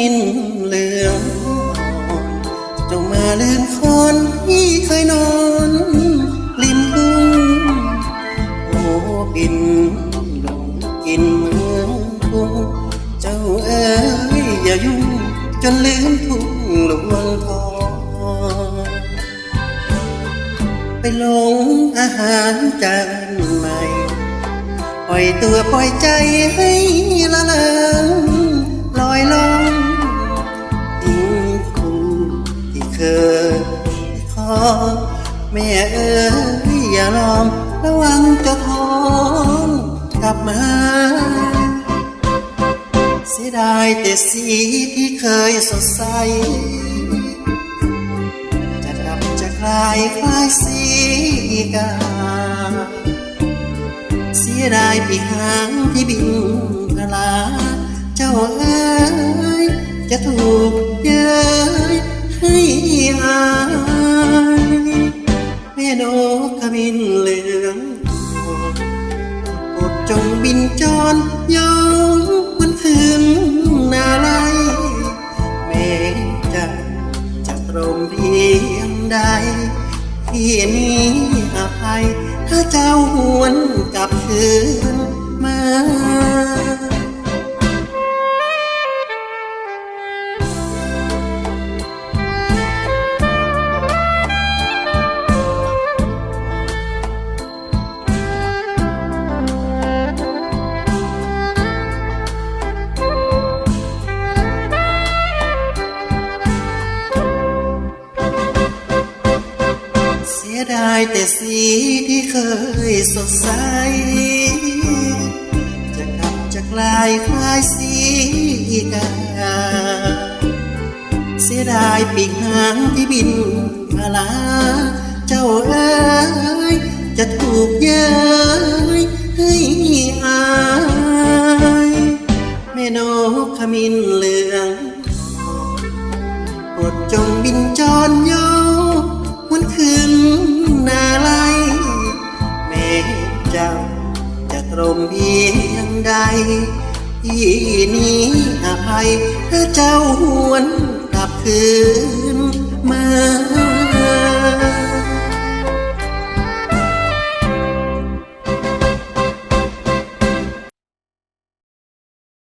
นินเหลืองเจ้ามาลื่นคอนที่เคยนอนริมทุ่งโอ้บินลงกินเมืองกรุงเจ้าเอ๋ยอย่ายุ่งจนลืมทุ่งหลวงทองไปลงอาหารจานใหม่ปล่อยตัวปล่อยใจให้ละลังลอยลอย เอ๋ยอย่าลอมระวังจะท้องกลับมา เสียดายแต่สีที่เคยสดใส จะกลับจะคลายคลายสีกาเสียดายปีหางที่บินพลา เจ้าเอ๋ยจะถูกเย้ินเหลืองกดจงบินจรยองวันคืนนาไลแม่จะจะตรงเพียงใดที่นี้อภัย ถ้าเจ้าหวนกลับคืนมา ยดายแต่สีที่เคยสดใส จะกลับจะกลายคลายสีกาเสียดายปีกหางที่บินมาลา เจ้าเอ๋ยจะถูกเย้ยให้อายแม่นกขมินเหลืองโปรดจงบินจรโย ใดที่นี้อภัยเจ้าหวนกลับคืน